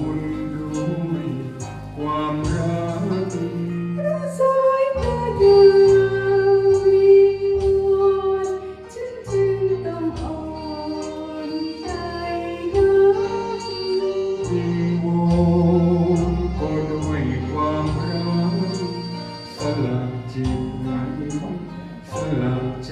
บุญด้วยความรักพระสายพระยาวินฉันจึงต้องอ่อนใจนักวิงวอก็ด้วยความรักสละจิตไว้สละใจ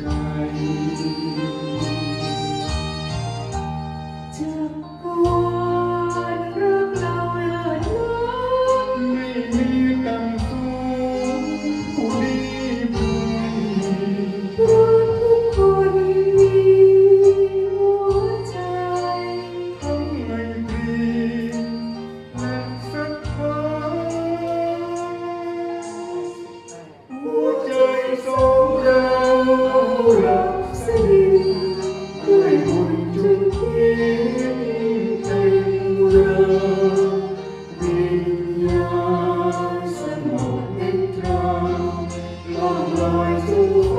joy through